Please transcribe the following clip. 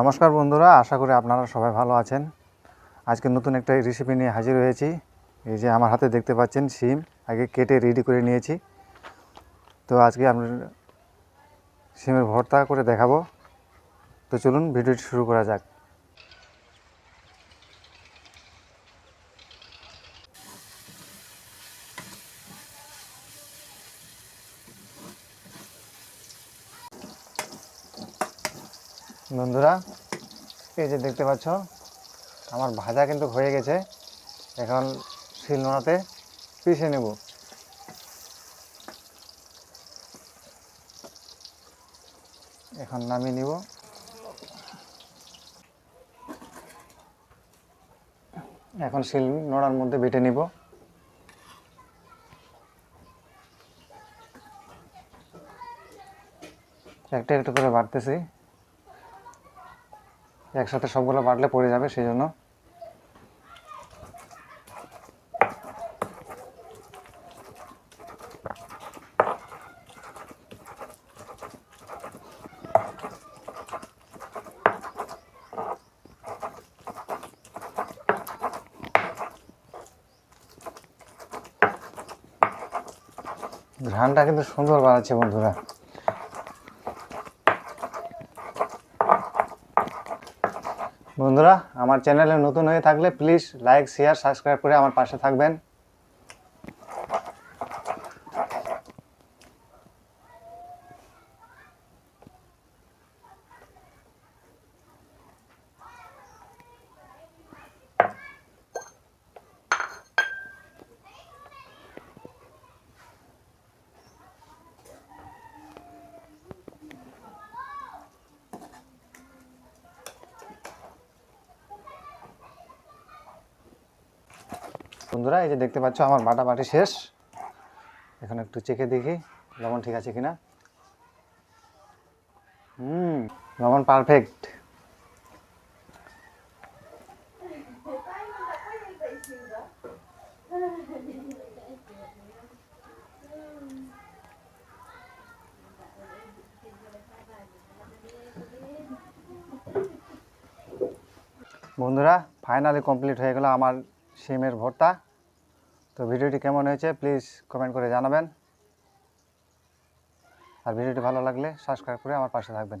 নমস্কার বন্ধুরা, আশা করি আপনারা সবাই ভালো আছেন। আজকে নতুন একটা রেসিপি নিয়ে হাজির হয়েছি। এই যে আমার হাতে দেখতে পাচ্ছেন, শিম। আগে কেটে রেডি করে নিয়েছি। তো আজকে আমি শিমের ভর্তা করে দেখাবো। তো চলুন, ভিডিওটি শুরু করা যাক। বন্ধুরা এই যে দেখতে পাচ্ছ, আমার ভাজা কিন্তু হয়ে গেছে। এখন শিলনোড়াতে পিষে নেব। এখন নামিয়ে নিব। এখন শিল নোড়ার মধ্যে বেটে নিব। একটা একটা করে বাড়তেছি। একসাথে সবগুলো বাটলে পড়ে যাবে সেই জন্য ঘ্রানটা কিন্তু সুন্দর বানাচ্ছে বন্ধুরা। বন্ধুরা আমার চ্যানেলে নতুন হয়ে থাকলে প্লিজ লাইক শেয়ার সাবস্ক্রাইব করে আমার পাশে থাকবেন। বন্ধুরা, এই যে দেখতে পাচ্ছ আমার বাটা বাটি শেষ। এখন একটু চেখে দেখি, লবণ ঠিক আছে কিনা। হুম, লবণ পারফেক্ট বন্ধুরা ফাইনালি কমপ্লিট হয়ে গেল আমার সিমের ভর্তা। তো ভিডিওটি কেমন হয়েছে প্লিজ কমেন্ট করে জানাবেন। আর ভিডিওটি ভালো লাগলে সাবস্ক্রাইব করে আমার পাশে থাকবেন।